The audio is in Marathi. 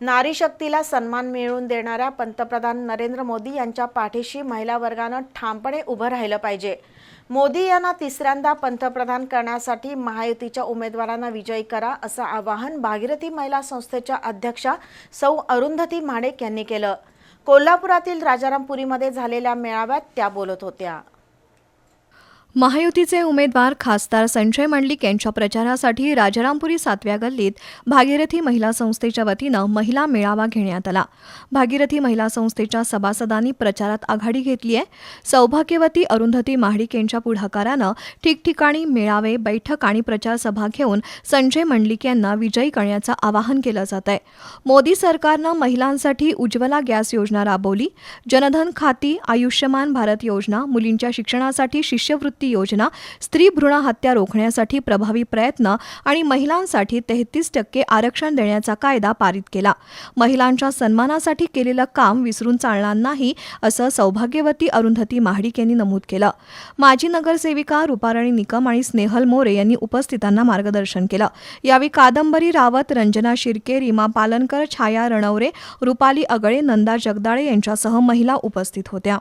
नारी शक्तीला सन्मान मिळवून देणाऱ्या पंतप्रधान नरेंद्र मोदी यांच्या पाठीशी महिला वर्गानं ठामपणे उभं राहिलं पाहिजे. मोदी यांना तिसऱ्यांदा पंतप्रधान करण्यासाठी महायुतीच्या उमेदवारांना विजयी करा असं आवाहन भागीरथी महिला संस्थेच्या अध्यक्षा सौ अरुंधती माणेक यांनी केलं. कोल्हापुरातील राजारामपुरीमध्ये झालेल्या मेळाव्यात त्या बोलत होत्या. महायुतीचे उमेदवार खासदार संजय मंडलिक यांच्या प्रचारासाठी राजारामपुरी सातव्या गल्लीत भागीरथी महिला संस्थेच्या वतीनं महिला मेळावा घेण्यात आला. भागीरथी महिला संस्थेच्या सभासदांनी प्रचारात आघाडी घेतली आहे. सौभाग्यवती अरुंधती महाडिक यांच्या पुढाकारानं ठिकठिकाणी मेळावे बैठक आणि प्रचार सभा घेऊन संजय मंडलिक यांना विजयी करण्याचं आवाहन केलं जात आहे. मोदी सरकारनं महिलांसाठी उज्ज्वला गॅस योजना राबवली. जनधन खाती आयुष्यमान भारत योजना मुलींच्या शिक्षणासाठी शिष्यवृत्ती योजना स्त्री भ्रूण हत्या रोखण्यासाठी प्रभावी प्रयत्न आणि महिलांसाठी तेहतीस टक्के आरक्षण देण्याचा कायदा पारित केला. महिलांच्या सन्मानासाठी केलेलं काम विसरून चालणार नाही असं सौभाग्यवती अरुंधती महाडिक यांनी नमूद केलं. माजी नगरसेविका रुपाराणी निकम आणि स्नेहल मोरे यांनी उपस्थितांना मार्गदर्शन केलं. यावेळी कादंबरी रावत रंजना शिर्के रीमा पालनकर छाया रणवरे रुपाली अगळे नंदा जगदाळे यांच्यासह महिला उपस्थित होत्या.